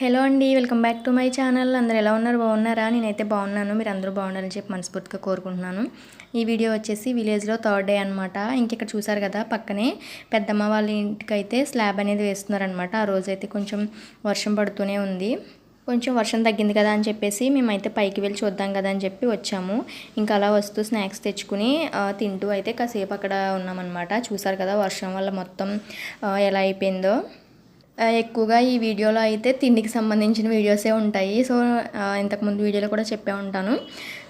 Hello అండి welcome back to my channel. అందరు ఎలా ఉన్నారు? బాగున్నారా? నేనైతే బాగున్నాను. మీరు అందరూ బాగుండాలని చెప్పి మనస్ఫూర్తిగా కోరుకుంటున్నాను. ఈ వీడియో వచ్చేసి విలేజ్లో థర్డ్ డే అనమాట ఇంక ఇక్కడ చూసారు కదా పక్కనే పెద్దమ్మ వాళ్ళ ఇంటికి అయితే స్లాబ్ అనేది వేస్తున్నారనమాట ఆ రోజు అయితే కొంచెం వర్షం పడుతూనే ఉంది. కొంచెం వర్షం తగ్గింది కదా అని చెప్పేసి మేమైతే పైకి వెళ్ళి చూద్దాం కదా అని చెప్పి వచ్చాము. ఇంకా అలా వస్తూ స్నాక్స్ తెచ్చుకుని తింటూ అయితే కాసేపు అక్కడ ఉన్నామన్నమాట. చూసారు కదా వర్షం వల్ల మొత్తం ఎలా అయిపోయిందో. ఎక్కువగా ఈ వీడియోలో అయితే తిండికి సంబంధించిన వీడియోసే ఉంటాయి. సో ఇంతకుముందు వీడియోలో కూడా చెప్పే ఉంటాను.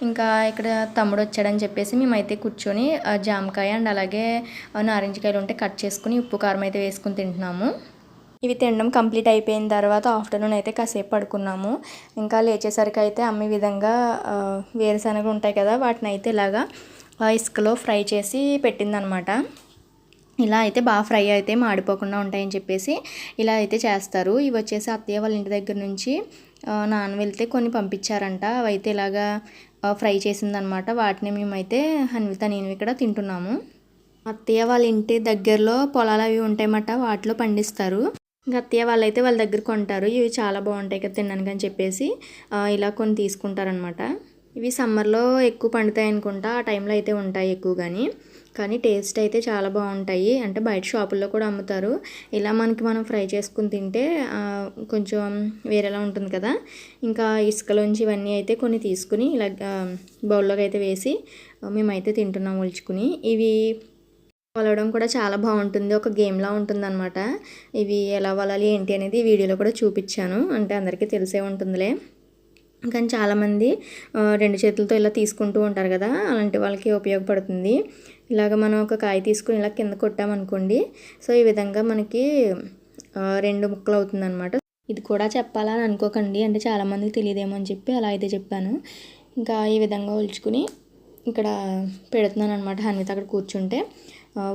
ఇంకా ఇక్కడ తమ్ముడు వచ్చాడని చెప్పేసి మేమైతే కూర్చొని జామకాయ అండ్ అలాగే నారింజకాయలు ఉంటే కట్ చేసుకుని ఉప్పు కారం అయితే వేసుకుని తింటున్నాము. ఇవి తినడం కంప్లీట్ అయిపోయిన తర్వాత ఆఫ్టర్నూన్ అయితే కాసేపు పడుకున్నాము. ఇంకా లేచేసరికి అయితే అమ్మే విధంగా వేరుశనగలు ఉంటాయి కదా వాటిని అయితే ఇలాగా ఇసుకలో ఫ్రై చేసి పెట్టిందనమాట. ఇలా అయితే బాగా ఫ్రై అయితే మాడిపోకుండా ఉంటాయని చెప్పేసి ఇలా అయితే చేస్తారు. ఇవి వచ్చేసి అత్తయ్య వాళ్ళ ఇంటి దగ్గర నుంచి నాన్న వెళ్తే కొన్ని పంపించారంట. అవి అయితే ఇలాగా ఫ్రై చేసిందనమాట. వాటిని మేమైతే హన్విత నేను ఇక్కడ తింటున్నాము. అత్తయ్య వాళ్ళ ఇంటి దగ్గరలో పొలాలు అవి ఉంటాయన్నమాట. వాటిలో పండిస్తారు. ఇంకా అత్తయ్య వాళ్ళైతే వాళ్ళ దగ్గర కొంటారు. ఇవి చాలా బాగుంటాయి కదా తినడానికి అని చెప్పేసి ఇలా కొన్ని తీసుకుంటారనమాట ఇవి సమ్మర్లో ఎక్కువ పండుతాయి అనుకుంటా. ఆ టైంలో అయితే ఉంటాయి ఎక్కువగాని కానీ కానీ టేస్ట్ అయితే చాలా బాగుంటాయి. అంటే బయట షాపుల్లో కూడా అమ్ముతారు. ఇలా మనకి మనం ఫ్రై చేసుకుని తింటే కొంచెం వేరేలా ఉంటుంది కదా. ఇంకా ఇసుకలోంచి ఇవన్నీ అయితే కొన్ని తీసుకుని ఇలా బౌల్లోకి అయితే వేసి మేమైతే తింటున్నాం ఒలుచుకుని. ఇవి వలవడం కూడా చాలా బాగుంటుంది. ఒక గేమ్లా ఉంటుందన్నమాట. ఇవి ఎలా వలాలి ఏంటి అనేది వీడియోలో కూడా చూపించాను. అంటే అందరికీ తెలిసే ఉంటుందిలే. కానీ చాలామంది రెండు చేతులతో ఇలా తీసుకుంటూ ఉంటారు కదా అలాంటి వాళ్ళకి ఉపయోగపడుతుంది. ఇలాగ మనం ఒక కాయ తీసుకుని ఇలా కింద కొట్టామనుకోండి సో ఈ విధంగా మనకి రెండు ముక్కలు అవుతుందన్నమాట. ఇది కూడా చెప్పాలని అనుకోకండి అంటే చాలామందికి తెలియదేమో అని చెప్పి అలా అయితే చెప్పాను. ఇంకా ఈ విధంగా ఒలుచుకుని ఇక్కడ పెడుతున్నాను అనమాట హన్విత అక్కడ కూర్చుంటే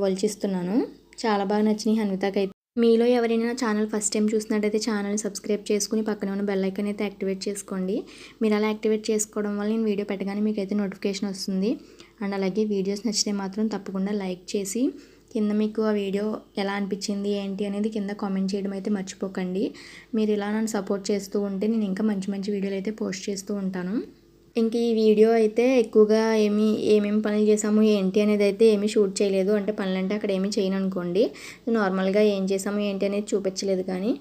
ఒలిచిస్తున్నాను. చాలా బాగా నచ్చినాయి హన్వితకి అయితే మీలో ఎవరైనా ఛానల్ ఫస్ట్ టైం చూసినట్టయితే ఛానల్ సబ్స్క్రైబ్ చేసుకుని పక్కన ఉన్న బెల్ ఐకన్ అయితే యాక్టివేట్ చేసుకోండి. మీరు అలా యాక్టివేట్ చేసుకోవడం వల్ల నేను వీడియో పెట్టగానే మీకు అయితే నోటిఫికేషన్ వస్తుంది. అండ్ అలాగే వీడియోస్ నచ్చితే మాత్రం తప్పకుండా లైక్ చేసి కింద మీకు ఆ వీడియో ఎలా అనిపించింది ఏంటి అనేది కింద కామెంట్ చేయడం అయితే మర్చిపోకండి. మీరు ఇలా నన్ను సపోర్ట్ చేస్తూ ఉంటే నేను ఇంకా మంచి మంచి వీడియోలు అయితే పోస్ట్ చేస్తూ ఉంటాను. ఇంక ఈ వీడియో అయితే ఎక్కువగా ఏమి ఏమేమి పనులు చేసాము ఏంటి అనేది అయితే ఏమీ షూట్ చేయలేదు. అంటే పనులు అంటే అక్కడ ఏమీ చేయను అనుకోండి. నార్మల్గా ఏం చేసాము ఏంటి అనేది చూపించలేదు కానీ.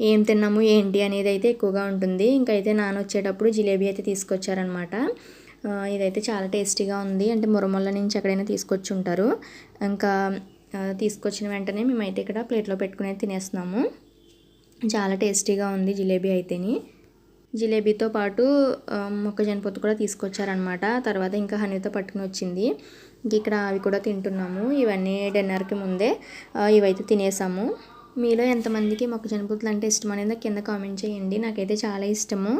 ఏం తిన్నాము ఏంటి అనేది అయితే ఎక్కువగా ఉంటుంది. ఇంకైతే నాన్న వచ్చేటప్పుడు జిలేబీ అయితే తీసుకొచ్చారనమాట. ఇదైతే చాలా టేస్టీగా ఉంది. అంటే మురమల్ల నుంచి ఎక్కడైనా తీసుకొచ్చి ఉంటారు. ఇంకా తీసుకొచ్చిన వెంటనే మేమైతే ఇక్కడ ప్లేట్లో పెట్టుకుని తినేస్తున్నాము. చాలా టేస్టీగా ఉంది జిలేబీ అయితేని. జిలేబీతో పాటు మొక్కజొన్న పొత్తు కూడా తీసుకొచ్చారనమాట తర్వాత ఇంకా హనీతో పట్టుకుని వచ్చింది. ఇంక ఇక్కడ అవి కూడా తింటున్నాము. ఇవన్నీ డిన్నర్కి ముందే ఇవైతే తినేసాము. మీలో ఎంతమందికి మొక్కజొన్న పొత్తులు అంటే ఇష్టం అనేది కింద కామెంట్ చేయండి. నాకైతే చాలా ఇష్టము.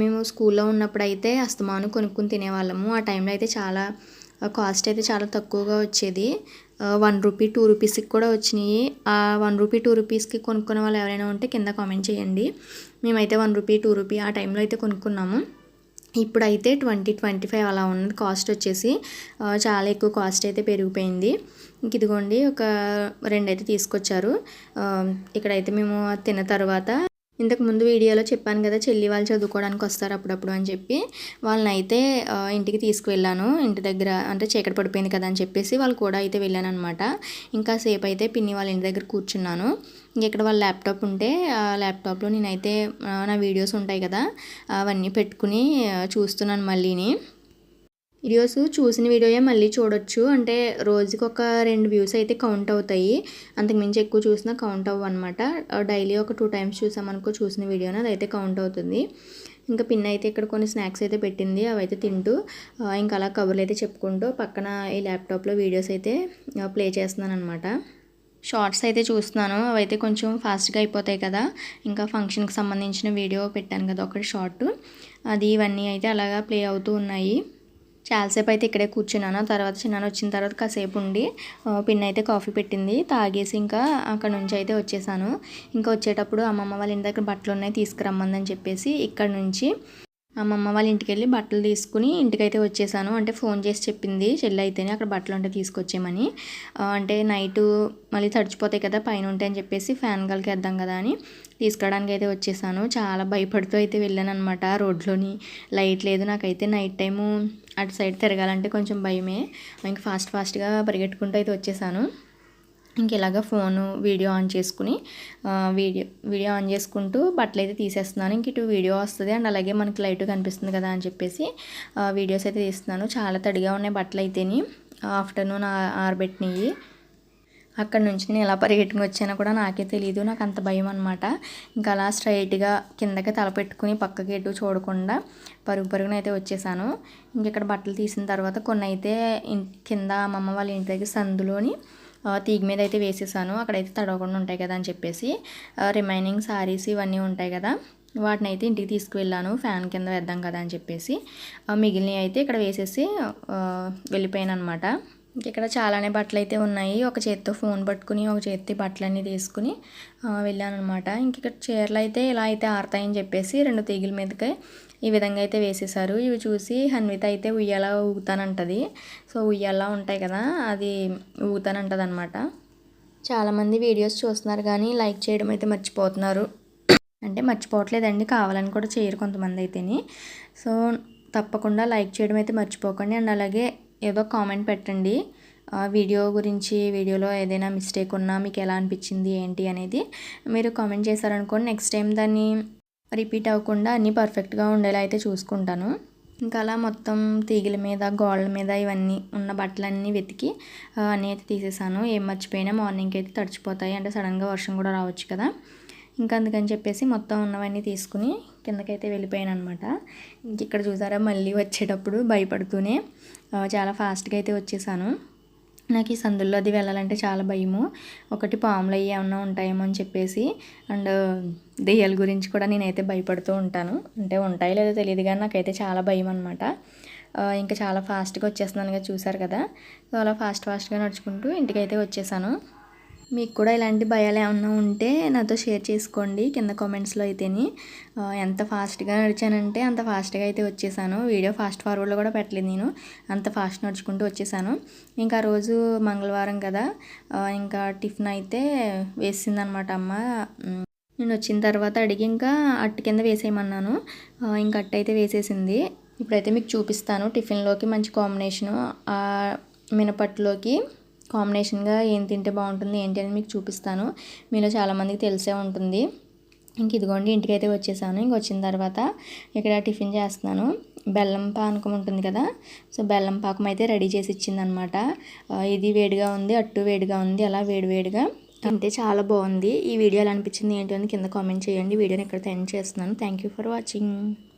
మేము స్కూల్లో ఉన్నప్పుడు అయితే అస్తమాను కొనుక్కుని తినేవాళ్ళము. ఆ టైంలో అయితే చాలా కాస్ట్ అయితే చాలా తక్కువగా వచ్చేది. వన్ రూపీ టూ రూపీస్కి కూడా వచ్చినాయి. ఆ వన్ రూపీ టూ రూపీస్కి కొనుక్కునే వాళ్ళు ఎవరైనా ఉంటే కింద కామెంట్ చేయండి. మేమైతే వన్ రూపీ టూ రూపీ ఆ టైంలో అయితే కొనుక్కున్నాము. ఇప్పుడైతే ట్వంటీ ట్వంటీ ఫైవ్ అలా ఉన్నది కాస్ట్ వచ్చేసి చాలా ఎక్కువ కాస్ట్ అయితే పెరిగిపోయింది. ఇంక ఇదిగోండి ఒక రెండు అయితే తీసుకొచ్చారు ఇక్కడైతే మేము తిన్న తర్వాత ఇంతకు ముందు వీడియోలో చెప్పాను కదా చెల్లి వాళ్ళు చదువుకోవడానికి వస్తారు అప్పుడప్పుడు అని చెప్పి. వాళ్ళని అయితే ఇంటికి తీసుకువెళ్ళాను. ఇంటి దగ్గర అంటే చీకటి పడిపోయింది కదా అని చెప్పేసి వాళ్ళు కూడా అయితే వెళ్ళాను అనమాట ఇంకా సేపు అయితే పిన్ని వాళ్ళ ఇంటి దగ్గర కూర్చున్నాను. ఇక్కడ వాళ్ళ ల్యాప్టాప్ ఉంటే ఆ ల్యాప్టాప్లో నేనైతే నా వీడియోస్ ఉంటాయి కదా అవన్నీ పెట్టుకుని చూస్తున్నాను మళ్ళీని. వీడియోస్ చూసిన వీడియోయే మళ్ళీ చూడొచ్చు. అంటే రోజుకి ఒక రెండు వ్యూస్ అయితే కౌంట్ అవుతాయి. అంతకుమించి ఎక్కువ చూసినా కౌంట్ అవ్వనమాట. డైలీ ఒక టూ టైమ్స్ చూసామనుకో చూసిన వీడియోని అదైతే కౌంట్ అవుతుంది. ఇంకా పిన్ అయితే ఇక్కడ కొన్ని స్నాక్స్ అయితే పెట్టింది. అవైతే తింటూ ఇంకా అలా కబుర్లు అయితే చెప్పుకుంటూ పక్కన ఈ ల్యాప్టాప్లో వీడియోస్ అయితే ప్లే చేస్తున్నాను అనమాట షార్ట్స్ అయితే చూస్తున్నాను. అవైతే కొంచెం ఫాస్ట్గా అయిపోతాయి కదా. ఇంకా ఫంక్షన్కి సంబంధించిన వీడియో పెట్టాను కదా ఒకటి షార్ట్ అది ఇవన్నీ అయితే అలాగా ప్లే అవుతూ ఉన్నాయి. చాలాసేపు అయితే ఇక్కడే కూర్చున్నాను. తర్వాత చిన్నాను వచ్చిన తర్వాత కాసేపు ఉండి పిన్ అయితే కాఫీ పెట్టింది. తాగేసి ఇంకా అక్కడ నుంచి అయితే వచ్చేసాను. ఇంకా వచ్చేటప్పుడు అమ్మమ్మ వాళ్ళ ఇంటి దగ్గర బట్టలు ఉన్నాయి తీసుకురమ్మందని చెప్పేసి ఇక్కడ నుంచి అమ్మమ్మ వాళ్ళ ఇంటికి వెళ్ళి బట్టలు తీసుకుని ఇంటికైతే వచ్చేసాను. అంటే ఫోన్ చేసి చెప్పింది చెల్లి అయితేనే అక్కడ బట్టలు ఉంటే తీసుకొచ్చేమని అంటే నైట్ మళ్ళీ తడిచిపోతాయి కదా పైన ఉంటాయని చెప్పేసి ఫ్యాన్ గాలికి వేద్దాం కదా అని తీసుకురావడానికి అయితే వచ్చేసాను. చాలా భయపడుతూ అయితే వెళ్ళాను అనమాట రోడ్లోని. లైట్ లేదు నాకైతే నైట్ టైము అటు సైడ్ తిరగాలంటే కొంచెం భయమే. ఇంకా ఫాస్ట్ ఫాస్ట్గా పరిగెట్టుకుంటూ అయితే వచ్చేసాను. ఇంక ఇలాగ ఫోను వీడియో ఆన్ చేసుకుని వీడియో వీడియో ఆన్ చేసుకుంటూ బట్టలు అయితే తీసేస్తున్నాను. ఇంక ఇటు వీడియో వస్తుంది అండ్ అలాగే మనకి లైట్ కనిపిస్తుంది కదా అని చెప్పేసి వీడియోస్ అయితే తీస్తున్నాను. చాలా తడిగా ఉన్నాయి బట్టలు అయితేని. ఆఫ్టర్నూన్ ఆరబెట్టినవి అక్కడ నుంచి నేను ఎలా పరిగెట్టుకుని వచ్చానో కూడా నాకే తెలియదు నాకు అంత భయం అనమాట ఇంకా అలా స్ట్రైట్గా కిందకి తల పెట్టుకుని పక్కకి ఎటు చూడకుండా పరుగు పరుగున అయితే వచ్చేసాను. ఇంక ఇక్కడ బట్టలు తీసిన తర్వాత కొన్ని అయితే కింద అమ్మమ్మ వాళ్ళ ఇంటి దగ్గర సందులోని తీగ మీద అయితే వేసేసాను. అక్కడైతే తడవకుండా ఉంటాయి కదా అని చెప్పేసి. రిమైనింగ్ శారీస్ ఇవన్నీ ఉంటాయి కదా. వాటిని అయితే ఇంటికి తీసుకువెళ్ళాను. ఫ్యాన్ కింద వేద్దాం కదా అని చెప్పేసి. మిగిలినవి అయితే ఇక్కడ వేసేసి వెళ్ళిపోయాను అనమాట ఇక్కడ చాలానే బట్టలు అయితే ఉన్నాయి. ఒక చేత్తో ఫోన్ పట్టుకుని ఒక చేతి బట్టలన్నీ తీసుకుని వెళ్ళాను అనమాట ఇంక ఇక్కడ చీరలు అయితే ఇలా అయితే ఆరుతాయని చెప్పేసి రెండు తీగల మీదకి ఈ విధంగా అయితే వేసేసారు ఇవి చూసి హన్విత అయితే ఉయ్యాల ఊగుతానంటది. సో ఉయ్యాల ఉంటాయి కదా అది ఊగుతానంటది అనమాట చాలామంది వీడియోస్ చూస్తున్నారు కానీ లైక్ చేయడం అయితే మర్చిపోతున్నారు. అంటే మర్చిపోవట్లేదండి కావాలని కూడా చేయరు కొంతమంది అయితేని. సో తప్పకుండా లైక్ చేయడం అయితే మర్చిపోకండి. అండ్ అలాగే ఏదో కామెంట్ పెట్టండి. వీడియో గురించి వీడియోలో ఏదైనా మిస్టేక్ ఉన్నా మీకు ఎలా అనిపించింది ఏంటి అనేది మీరు కామెంట్ చేశారనుకోండి. నెక్స్ట్ టైం దాన్ని రిపీట్ అవ్వకుండా అన్నీ పర్ఫెక్ట్గా ఉండేలా అయితే చూసుకుంటాను. ఇంకా అలా మొత్తం తీగల మీద గోడల మీద ఇవన్నీ ఉన్న బట్టలన్నీ వెతికి అన్నీ అయితే తీసేసాను. ఏం మర్చిపోయినా మార్నింగ్కి అయితే తడిచిపోతాయి. అంటే సడన్గా వర్షం కూడా రావచ్చు కదా. ఇంకా అందుకని చెప్పేసి మొత్తం ఉన్నవన్నీ తీసుకుని కిందకైతే వెళ్ళిపోయాను అనమాట ఇంక ఇక్కడ చూసారా మళ్ళీ వచ్చేటప్పుడు భయపడుతూనే చాలా ఫాస్ట్గా అయితే వచ్చేసాను. నాకు ఈ సందుల్లో అది వెళ్ళాలంటే చాలా భయము. ఒకటి పాములు అవి ఏమన్నా ఉంటాయేమో అని చెప్పేసి అండ్ దెయ్యాల గురించి కూడా నేనైతే భయపడుతూ ఉంటాను. అంటే ఉంటాయో లేదో తెలియదు కానీ నాకైతే చాలా భయం అనమాట. ఇంకా చాలా ఫాస్ట్గా వచ్చేస్తున్నాను కదా చూసారు కదా. సో అలా ఫాస్ట్ ఫాస్ట్గా నడుచుకుంటూ ఇంటికైతే వచ్చేసాను. మీకు కూడా ఇలాంటి భయాలు ఏమన్నా ఉంటే నాతో షేర్ చేసుకోండి కింద కామెంట్స్లో అయితేని. ఎంత ఫాస్ట్గా నడిచానంటే అంత ఫాస్ట్గా అయితే వచ్చేసాను. వీడియో ఫాస్ట్ ఫార్వర్డ్లో కూడా పెట్టలేదు నేను. అంత ఫాస్ట్ నడుచుకుంటూ వచ్చేసాను. ఇంకా ఆ రోజు మంగళవారం కదా. ఇంకా టిఫిన్ అయితే వేసిందనమాట అమ్మ. నేను వచ్చిన తర్వాత అడిగి ఇంకా అట్టు కింద వేసేయమన్నాను. ఇంక ఇంకా అట్టు అయితే వేసేసింది. ఇప్పుడైతే మీకు చూపిస్తాను టిఫిన్లోకి మంచి కాంబినేషను. మినపట్టులోకి కాంబినేషన్గా ఏం తింటే బాగుంటుంది ఏంటి అని మీకు చూపిస్తాను. మీలో చాలామందికి తెలిసే ఉంటుంది. ఇంక ఇదిగోండి ఇంటికి అయితే వచ్చేసాను. ఇంక వచ్చిన తర్వాత ఇక్కడ టిఫిన్ చేస్తున్నాను. బెల్లం పానకం ఉంటుంది కదా సో బెల్లం పాకం అయితే రెడీ చేసి ఇచ్చిందనమాట. ఇది వేడిగా ఉంది అట్టు వేడిగా ఉంది అలా వేడి వేడిగా అంటే చాలా బాగుంది. ఈ వీడియో ఎలా అనిపించింది ఏంటి అని కింద కామెంట్ చేయండి. వీడియోని ఇక్కడ ఎండ్ చేస్తున్నాను. Thank you for watching